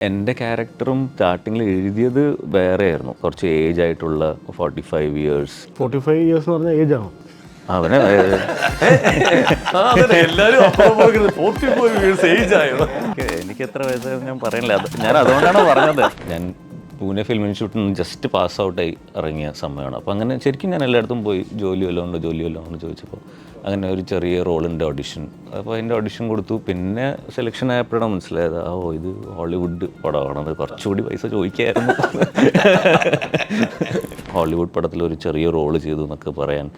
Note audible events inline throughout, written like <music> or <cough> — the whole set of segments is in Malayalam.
എന്റെ ക്യാരക്ടറും സ്റ്റാർട്ടിങ്ങിൽ എഴുതിയത് വേറെ ആയിരുന്നു കുറച്ച് ഏജ് ആയിട്ടുള്ള forty five years forty five years എന്ന് പറഞ്ഞാൽ ഏജ് ആണോ? അവനെ എല്ലാരും ഫോർട്ടി ഫോർ ഇയേഴ്സ് ഏജ് ആയോ? എനിക്ക് എത്ര വയസ്സായെന്ന് ഞാൻ പറയണില്ല. ഞാൻ അതുകൊണ്ടാണ് പറഞ്ഞത്. ഞാൻ പൂനെ ഫിലിം ഇൻസ്റ്റിറ്റ്യൂട്ടിൽ നിന്ന് ജസ്റ്റ് പാസ് ഔട്ടായി ഇറങ്ങിയ സമയമാണ്. അപ്പോൾ അങ്ങനെ ശരിക്കും ഞാൻ എല്ലായിടത്തും പോയി ജോലി വല്ലതും ഉണ്ടോ ജോലി വല്ലതും ഉണ്ടോ ചോദിച്ചപ്പോൾ അങ്ങനെ ഒരു ചെറിയ റോളിന്റെ ഓഡിഷൻ അപ്പോൾ അതിന്റെ ഓഡിഷൻ കൊടുത്തു. പിന്നെ സെലക്ഷൻ ആയപ്പോഴാണ് മനസ്സിലായത് ആ ഓ ഇത് ഹോളിവുഡ് പടമാണത് കുറച്ചുകൂടി പൈസ ചോദിക്കായിരുന്നു. <laughs> ഹോളിവുഡ് പടത്തിൽ ഒരു ചെറിയ റോൾ ചെയ്തു എന്നൊക്കെ പറയാൻ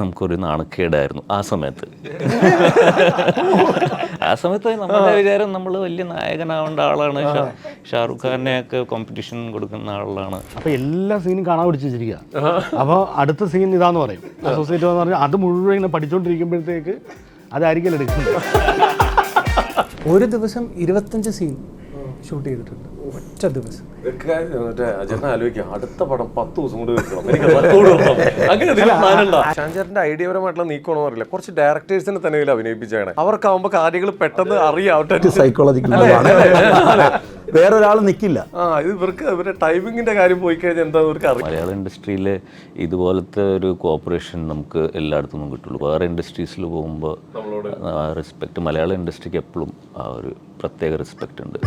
നമുക്കൊരു നാണക്കേടായിരുന്നു ആ സമയത്ത്. <laughs> ആ സമയത്ത് നമ്മുടെ വിചാരം നമ്മൾ വലിയ നായകനാവേണ്ട ആളാണ്. ഷാ- ഷാറുഖ് ഖാനെ ഒക്കെ കോമ്പറ്റീഷൻ കൊടുക്കുന്ന ആളാണ്. അപ്പൊ എല്ലാ സീനും കാണാൻ പിടിച്ച് വെച്ചിരിക്കുക അപ്പോൾ അടുത്ത സീൻ ഇതാന്ന് പറയും. അസോസിയേറ്റ് എന്ന് പറഞ്ഞാൽ അത് മുഴുവൻ ഇങ്ങനെ പഠിച്ചുകൊണ്ടിരിക്കുമ്പോഴത്തേക്ക് അതായിരിക്കും എടുക്കുന്നത്? <laughs> ഒരു ദിവസം ഇരുപത്തഞ്ച് സീൻ ഷൂട്ട് ചെയ്തിട്ടുണ്ട്. ഒറ്റ ദിവസം. ഇതൊക്കെ മറ്റേ അജന ആലോചിക്കാം. അടുത്ത പടം പത്ത് ദിവസം കൊണ്ട് വെക്കണം. എനിക്ക് ഷാൻചാറിന്റെ ഐഡിയപരമായിട്ടുള്ള നീക്കണമെന്ന് അറിയില്ല കുറച്ച് ഡയറക്ടേഴ്സിനെ തന്നെ ഇതിൽ അഭിനയിപ്പിച്ചാണ് അവർക്കാവുമ്പോ കാര്യങ്ങൾ പെട്ടെന്ന് അറിയാം സൈക്കോളജിക്കൽ വേറൊരാൾ നിൽക്കില്ല ആ ഇത് ഇവർക്ക് ഇവരുടെ ടൈമിങ്ങിന്റെ കാര്യം പോയി കഴിഞ്ഞാൽ എന്താ ഇവർക്ക് അറിയാം. മലയാള ഇൻഡസ്ട്രിയിൽ ഇതുപോലത്തെ ഒരു കോപ്പറേഷൻ നമുക്ക് എല്ലായിടത്തും നിന്നും കിട്ടുള്ളൂ. വേറെ ഇൻഡസ്ട്രീസിൽ പോകുമ്പോൾ ആ റെസ്പെക്റ്റ് മലയാള ഇൻഡസ്ട്രിക്ക് എപ്പോഴും ആ ഒരു പ്രത്യേക റെസ്പെക്റ്റ് ഉണ്ട്.